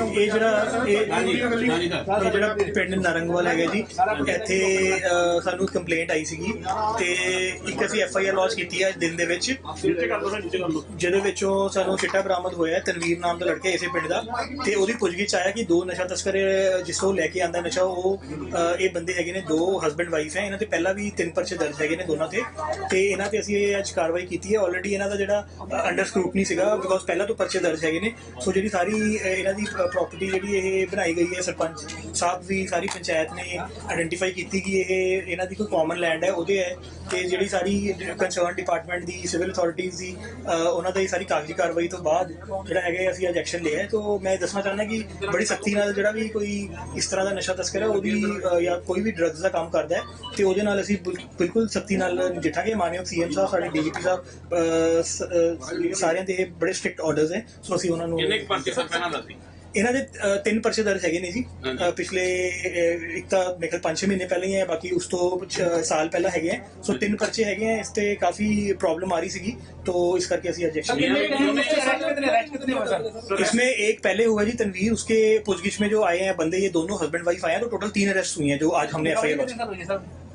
ਇਹ ਜਿਹੜਾ ਇਹ ਜਿਹੜਾ ਪਿੰਡ ਨਰੰਗਵਾਲ ਹੈਗਾ ਜੀ ਇੱਥੇ ਅ, ਸਾਨੂੰ ਕੰਪਲੇਂਟ ਆਈ ਸੀਗੀ ਤੇ ਇੱਕ ਅਸੀਂ ਐਫ ਆਈ ਆਰ ਲੌਂਚ ਕੀਤੀ ਹੈ ਦਿਨ ਦੇ ਵਿੱਚ। ਜਿਹਦੇ ਵਿੱਚੋਂ ਸਾਨੂੰ ਚਿੱਟਾ ਬਰਾਮਦ ਹੋਇਆ ਹੈ, ਤਨਵੀਰ ਨਾਮ ਦਾ ਲੜਕਾ ਇਸੇ ਪਿੰਡ ਦਾ। ਤੇ ਉਹਦੀ ਪੁੱਛਗਿੱਛ ਆਇਆ ਕਿ ਦੋ ਨਸ਼ਾ ਤਸਕਰ ਜਿਸ ਤੋਂ ਲੈ ਕੇ ਆਂਦਾ ਨਸ਼ਾ ਉਹ ਅ, ਇਹ ਬੰਦੇ ਹੈਗੇ ਨੇ ਦੋ ਹਸਬੰਡ ਵਾਈਫ ਹੈ। ਇਹਨਾਂ ਤੇ ਪਹਿਲਾਂ ਵੀ ਤਿੰਨ ਪਰਚੇ ਦਰਜ ਹੈਗੇ ਨੇ ਦੋਨਾਂ ਤੇ। ਤੇ ਇਹਨਾਂ ਤੇ ਅਸੀਂ ਇਹ ਅੱਜ ਕਾਰਵਾਈ ਕੀਤੀ ਹੈ। ਆਲਰੇਡੀ ਇਹਨਾਂ ਦਾ ਜਿਹੜਾ ਅੰਡਰ ਸਕ੍ਰੂਟਨੀ ਸੀਗਾ ਬਿਕੋਜ਼ ਪਹਿਲਾਂ ਤੋਂ ਪਰਚੇ ਦਰਜ ਹੈਗੇ ਨੇ। ਸੋ ਜਿਹੜੀ ਸਾਰੀ ਅ, ਇਹਨਾਂ ਦੀ ਪ੍ਰਾਪਰਟੀ ਜਿਹੜੀ ਇਹ ਬਣਾਈ ਗਈ ਹੈ ਸਰਪੰਚ ਸਾਹਿਬ ਵੀ ਸਾਰੀ ਪੰਚਾਇਤ ਨੇ ਆਇਡੈਂਟੀਫਾਈ ਕੀਤੀ ਕਿ ਇਹ ਇਹਨਾਂ ਦੀ ਕੋਈ ਕਾਮਨ ਲੈਂਡ ਹੈ ਉਹਦੇ ਹੈ ਤੇ ਜਿਹੜੀ ਸਾਰੀ ਕੰਸਰਨ ਡਿਪਾਰਟਮੈਂਟ ਦੀ ਸਿਵਲ ਅਥਾਰਟੀਜ਼ ਦੀ ਅ, ਉਹਨਾਂ ਦੀ ਸਾਰੀ ਕਾਗਜ਼ੀ ਕਾਰਵਾਈ ਤੋਂ ਬਾਅਦ ਜਿਹੜਾ ਹੈਗਾ ਅਸੀਂ ਅੱਜ ਐਕਸ਼ਨ ਲਿਆ ਤੋਂ ਮੈਂ ਦੱਸਣਾ ਚਾਹੁੰਦਾ ਕਿ ਬੜੀ ਸਖਤੀ ਨਾਲ ਜਿਹੜਾ ਵੀ ਕੋਈ ਇਸ ਤਰ੍ਹਾਂ ਦਾ ਨਸ਼ਾ ਤਸਕਰ ਹੈ ਉਹਦੀ ਅ, ਜਾਂ ਕੋਈ ਵੀ ਡਰੱਗਸ ਦਾ ਕੰਮ ਕਰਦਾ ਹੈ ਤੇ ਉਹਦੇ ਨਾਲ ਅਸੀਂ ਬਿਲਕੁਲ ਸਖਤੀ ਨਾਲ ਨਜਿੱਠਾਂਗੇ ਮਾਨਯੋਗ ਸੀਐਮ ਸਾਹਿਬ ਸਾਡੇ ਡੀਜੀਪੀ ਸਾਹਿਬ ਅ, ਸ- ਸਾਰਿਆਂ ਦੇ ਬੜੇ ਸਟ੍ਰਿਕਟ ਆਰਡਰਸ ਹੈ। ਸੋ ਅਸੀਂ ਉਹਨਾਂ ਨੂੰ ਕਿੰਨੇ ਪਰਚੇ ਸਰ ਪਹਿਲਾਂ ਦੱਸੀ? ਇਹਨਾਂ ਦੇ ਤਿੰਨ ਪਰਚੇ ਦਰਜ ਹੈਗੇ ਨੇ ਜੀ ਪਿਛਲੇ ਇੱਕ ਤਾਂ ਮੇਰੇ 5 ਮਹੀਨੇ ਪਹਿਲਾਂ ਹੀ ਹੈ ਬਾਕੀ ਉਸ ਤੋਂ ਕੁਛ, ਸਾਲ ਪਹਿਲਾਂ ਹੈਗੇ ਸੋ ਤਿੰਨ ਪਰਚੇ ਹੈਗੇ ਹੈ ਇਸ ਤੇ ਕਾਫੀ ਪ੍ਰੋਬਲਮ ਆ ਰਹੀ ਸੀਗੀ ਇਸ ਕਰਕੇ ਅਸੀਂ इसमें एक पहले हुआ जी तनवीर उसके पुछगिछ में जो आए हैं बंदे ये दोनों हस्बैंड वाइफ आए हैं तो टोटल तीन अरेस्ट हुई है जो आज हमने एफ़ आई आर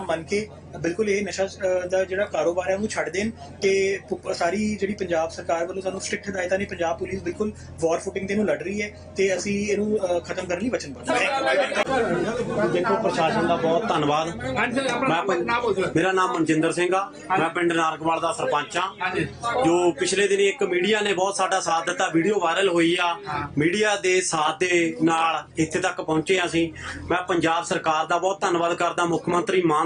ਮੰਨ ਕੇ ਬਿਲਕੁਲ ਇਹ ਨਸ਼ਾ ਦਾ ਜਿਹੜਾ ਕਾਰੋਬਾਰ ਹੈ ਉਹਨੂੰ ਛੱਡ ਦੇਣ ਤੇ ਸਾਰੀ ਜਿਹੜੀ ਪੰਜਾਬ ਸਰਕਾਰ ਵੱਲੋਂ ਸਾਨੂੰ ਸਟ੍ਰਿਕਟ ਹਦਾਇਤਾਂ ਨੇ ਪੰਜਾਬ ਪੁਲਿਸ ਬਿਲਕੁਲ ਵਾਰ ਫੁਟਿੰਗ ਤੇ ਇਹਨੂੰ ਲੜ ਰਹੀ ਹੈ ਤੇ ਅਸੀਂ ਇਹਨੂੰ ਖਤਮ ਕਰਨ ਲਈ ਵਚਨਬੱਧ ਹਾਂ। ਦੇਖੋ ਪ੍ਰਸ਼ਾਸਨ ਦਾ ਬਹੁਤ ਧੰਨਵਾਦ। ਮੈਂ ਮੇਰਾ ਨਾਮ ਮਨਜਿੰਦਰ ਸਿੰਘ ਆ। ਮੈਂ ਪਿੰਡ ਨਾਰਕਵਾਲ ਦਾ ਸਰਪੰਚ ਆ ਜੋ ਪਿਛਲੇ ਦਿਨੀ ਇੱਕ ਮੀਡੀਆ ਨੇ ਬਹੁਤ ਸਾਡਾ ਸਾਥ ਦਿੱਤਾ ਵੀਡੀਓ ਵਾਇਰਲ ਹੋਈ ਆ। ਮੀਡੀਆ ਦੇ ਸਾਥ ਦੇ ਨਾਲ ਇੱਥੇ ਤੱਕ ਪਹੁੰਚੇ ਅਸੀਂ। ਮੈਂ ਪੰਜਾਬ ਸਰਕਾਰ ਦਾ ਬਹੁਤ ਧੰਨਵਾਦ ਕਰਦਾ ਮੁੱਖ ਮੰਤਰੀ ਮਾਨ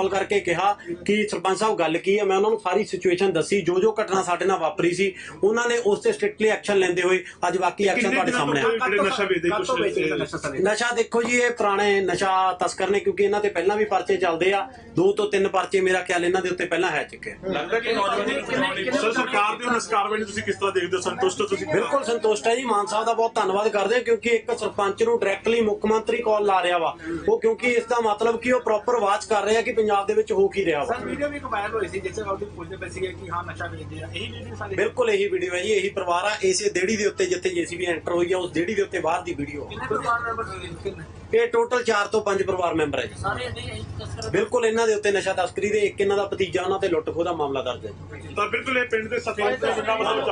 ਕਾਲ ਕਰਕੇ ਕਿਹਾ ਕਿ ਸਰਪੰਚ ਸਾਹਿਬ ਗੱਲ ਕੀ ਹੈ? ਮੈਂ ਉਹਨਾਂ ਨੂੰ ਸਾਰੀ ਸਿਚੁਏਸ਼ਨ ਦੱਸੀ ਜੋ ਜੋ ਘਟਨਾ ਸਾਡੇ ਨਾਲ ਵਾਪਰੀ ਸੀ ਉਹਨਾਂ ਨੇ ਉਸ ਤੇ ਸਟ੍ਰਿਕਟਲੀ ਐਕਸ਼ਨ ਲੈਂਦੇ ਹੋਏ ਅੱਜ ਬਾਕੀ ਐਕਸ਼ਨ ਤੁਹਾਡੇ ਸਾਹਮਣੇ ਆ। ਜਿਹੜੇ ਨਸ਼ਾ ਵੇਚਦੇ ਕੁਝ ਨਸ਼ਾ ਦੇਖੋ ਜੀ ਇਹ ਪੁਰਾਣੇ ਨਸ਼ਾ ਤਸਕਰ ਨੇ ਕਿਉਂਕਿ ਇਹਨਾਂ ਤੇ ਪਹਿਲਾਂ ਵੀ ਪਰਚੇ ਚੱਲਦੇ ਆ। ਦੋ ਤੋਂ ਤਿੰਨ ਪਰਚੇ ਮੇਰਾ ਖਿਆਲ ਇਹਨਾਂ ਦੇ ਉੱਤੇ ਪਹਿਲਾਂ ਹੈ ਚੁੱਕੇ। ਆ। ਲੱਗਦਾ ਕਿ ਨੌਜਵਾਨੀ ਸਰ ਸਰਕਾਰ ਦੀ ਇਸ ਕਾਰਵਾਈ ਨੂੰ ਤੁਸੀਂ ਕਿਸ ਤਰ੍ਹਾਂ ਦੇਖਦੇ ਹੋ? ਸੰਤੁਸ਼ਟ ਹੋ ਤੁਸੀਂ? ਬਿਲਕੁਲ ਸੰਤੁਸ਼ਟ ਹੈ ਜੀ ਮਾਨ ਸਾਹਿਬ ਦਾ ਬਹੁਤ ਧੰਨਵਾਦ ਕਰਦੇ ਹਾਂ ਕਿਉਂਕਿ ਇੱਕ ਸਰਪੰਚ ਨੂੰ ਡਾਇਰੈਕਟਲੀ ਮੁੱਖ ਮੰਤਰੀ ਕਾਲ ਲਾ ਰਿਹਾ ਵਾ। ਉਹ ਕਿਉਂਕਿ ਇਸ ਦਾ ਮਤਲਬ ਕਿ ਉਹ ਪ੍ਰੋਪਰ ਵਾਚ ਕਰ ਰਿਹਾ ਕਿ ਪੰਜਾਬ ਦੇ ਵਿੱਚ ਹੋ ਕੀ ਰਿਹਾ ਵਾ? ਸਰ ਵੀਡੀਓ ਵੀ ਇੱਕ ਵਾਇਰਲ ਹੋਈ ਸੀ ਜਿਸ ਵਿੱਚ ਉਹ ਪੁੱਛਦੇ ਪਏ ਸੀਗੇ ਕਿ ਹਾਂ ਨਸ਼ਾ ਵੇਚਦੇ ਆ। ਇਹੀ ਵੀਡੀਓ ਸਾਡੀ ਬਿਲਕੁਲ ਇਹੀ ਵੀਡੀਓ ਹੈ ਜੀ ਇਹੀ ਪਰਿਵਾਰ ਆ ਇਸੇ ਦੇੜੀ ਦੇ ਉੱਤੇ ਜਿੱਥੇ ਜੀਸੀਬੀ ਐਂਟਰ ਹੋਈ ਆ ਉਸ ਦੇੜੀ ਦੇ ਉੱਤੇ ਬਾਹਰ ਦੀ ਵੀਡੀਓ ਕਿੰਨੇ ਪਰਿਵਾਰ ਮੈਂਬਰ ਕਿੰਨੇ ਇਹ ਟੋਟਲ 4 ਤੋਂ 5 ਪਰਿਵਾਰ ਮੈਂਬਰ ਹੈ ਜੀ। ਸਾਰੇ ਨਹੀਂ ਤਸਕਰ ਬਿਲਕੁਲ ਇਹਨਾਂ ਦੇ ਉੱਤੇ ਨਸ਼ਾ ਤਸਕਰੀ ਦੇ ਇੱਕ ਇਹਨਾਂ ਦਾ ਭਤੀਜਾ ਉਹਨਾਂ ਤੇ ਲੁੱਟ ਖੋਹ ਦਾ ਮਾਮਲਾ ਦਰਜ ਹੈ ਜੀ। ਤਾਂ ਬਿਲਕੁਲ ਇਹ ਪਿੰਡ ਦੇ ਸਫ਼ਾਈ ਦਾ ਜਿੰਨਾ ਮਤਲਬ